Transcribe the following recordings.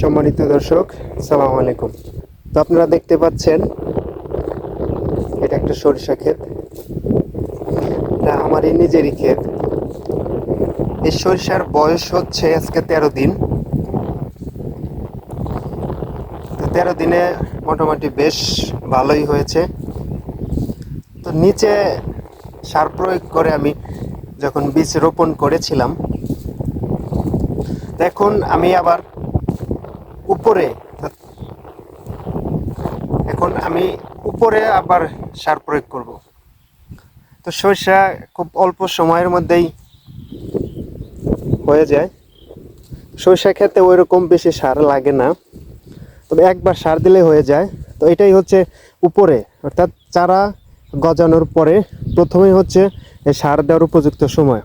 সম্মানিত দর্শক, সালাম আলাইকুম। তো আপনারা দেখতে পাচ্ছেন, এটা একটা সরিষা ক্ষেত। এটা আমারই নিজেরই ক্ষেত। এই সরিষার বয়স হচ্ছে আজকে তেরো দিন। তো তেরো দিনে মোটামুটি বেশ ভালোই হয়েছে। তো নিচে সার প্রয়োগ করে আমি যখন বীজ রোপণ করেছিলাম তো এখন আমি আবার উপরে। এখন আমি উপরে আবার সার প্রয়োগ করব। তো সরিষা খুব অল্প সময়ের মধ্যেই হয়ে যায়। সরিষা খেতে ওই রকম বেশি সার লাগে না। তবে একবার সার দিলে হয়ে যায়। তো এটাই হচ্ছে উপরে। অর্থাৎ চারা গজানোর পরে প্রথমেই হচ্ছে সার দেওয়ার উপযুক্ত সময়।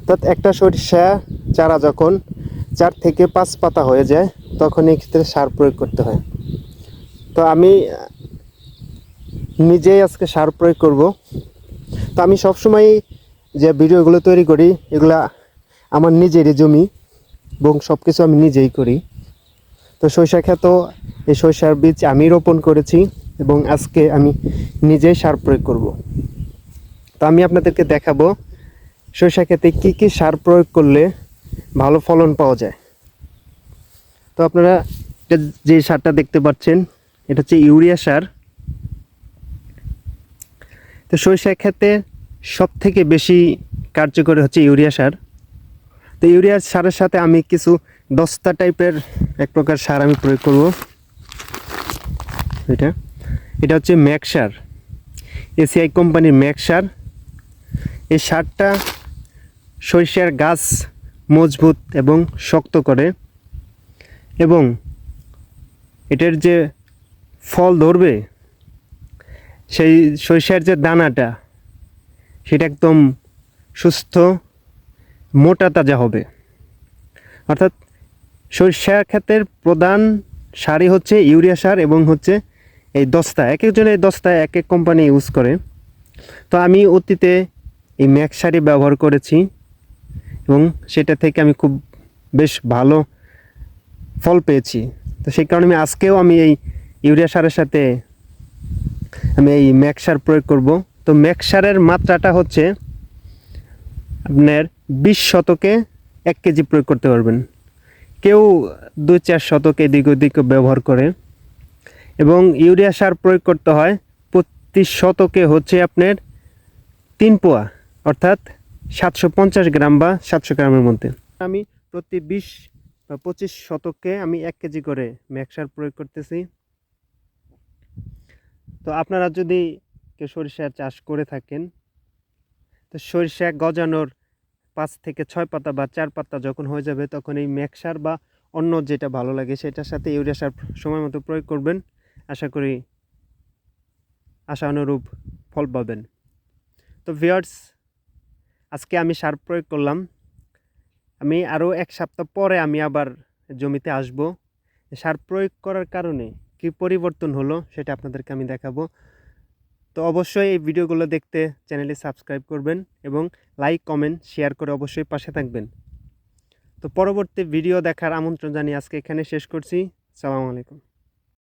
অর্থাৎ একটা সরিষা চারা যখন চার থেকে পাঁচ পাতা হয়ে যায় তখন এই ক্ষেত্রে সার প্রয়োগ করতে হয়। তো আমি, নিজেই আজকে সার প্রয়োগ করব। তো আমি সবসময় যে ভিডিওগুলো তৈরি করি, এগুলা আমার নিজেরই জমি এবং সব কিছু আমি নিজেই করি। তো সরিষা ক্ষেত, এই সরিষার বীজ আমি রোপণ করেছি এবং আজকে আমি নিজেই সার প্রয়োগ করব। তো আমি আপনাদেরকে দেখাবো সরিষা ক্ষেতে কী কী সার প্রয়োগ করলে ভালো ফলন পাওয়া যায়। আপনারা যে সারটা দেখতে পাচ্ছেন, এটা হচ্ছে ইউরিয়া সার। তো সরিষা ক্ষেতে সব থেকে বেশি কার্যকরী হচ্ছে ইউরিয়া সার। তো ইউরিয়া সারের সাথে আমি কিছু দস্তা টাইপের এক প্রকার সার আমি প্রয়োগ করব। এটা এটা হচ্ছে ম্যাক সার। এসিআই কোম্পানির ম্যাক সার। এই সারটা সরিষার গাছ মজবুত এবং শক্ত করে। এবং এটার যে ফল ধরবে, সেই সরিষার যে দানাটা, সেটা একদম সুস্থ, মোটা তাজা হবে। অর্থাৎ সরিষা ক্ষেতের প্রধান সারই হচ্ছে ইউরিয়া সার এবং হচ্ছে এই দস্তা। এক একজন এই দস্তা এক এক কোম্পানি ইউজ করে। তো আমি অতীতে এই ম্যাক সারই ব্যবহার করেছি এবং সেটা থেকে আমি খুব বেশ ভালো ফল পেয়েছি। তো সেই কারণে আমি আজকেও আমি এই ইউরিয়া সারের সাথে আমি এই ম্যাক সার প্রয়োগ করব। তো ম্যাক সারের মাত্রাটা হচ্ছে আপনার বিশ শতকে এক কেজি প্রয়োগ করতে পারবেন। কেউ দুই চার শতক এদিক ওদিক ব্যবহার করে। এবং ইউরিয়া সার প্রয়োগ করতে হয় প্রতি শতকে হচ্ছে আপনার তিন পোয়া, অর্থাৎ সাতশো পঞ্চাশ গ্রাম বা সাতশো গ্রামের মধ্যে। আমি প্রতি বিশ পঁচিশ শতকে আমি এক কেজি করে ম্যাক্সার প্রয়োগ করতেছি। তো আপনারা যদি কেউ সরিষার চাষ করে থাকেন, তো সরিষা গজানোর পাঁচ থেকে ছয় পাতা বা চার পাতা যখন হয়ে যাবে, তখন এই ম্যাক্সার বা অন্য যেটা ভালো লাগে সেটার সাথে ইউরিয়া সার সময় মতো প্রয়োগ করবেন। আশা করি আশা অনুরূপ ফল পাবেন। তো ভিয়ার্স আজকে আমি সার প্রয়োগ করলাম। আমি আরও এক সপ্তাহ পরে আমি আবার জমিতে আসব। সার প্রয়োগ করার কারণে কি পরিবর্তন হলো সেটা আপনাদেরকে আমি দেখাবো। তো অবশ্যই এই ভিডিওগুলো দেখতে চ্যানেলে সাবস্ক্রাইব করবেন এবং লাইক, কমেন্ট, শেয়ার করে অবশ্যই পাশে থাকবেন। তো পরবর্তী ভিডিও দেখার আমন্ত্রণ জানিয়ে আজকে এখানে শেষ করছি। সালামু আলাইকুম।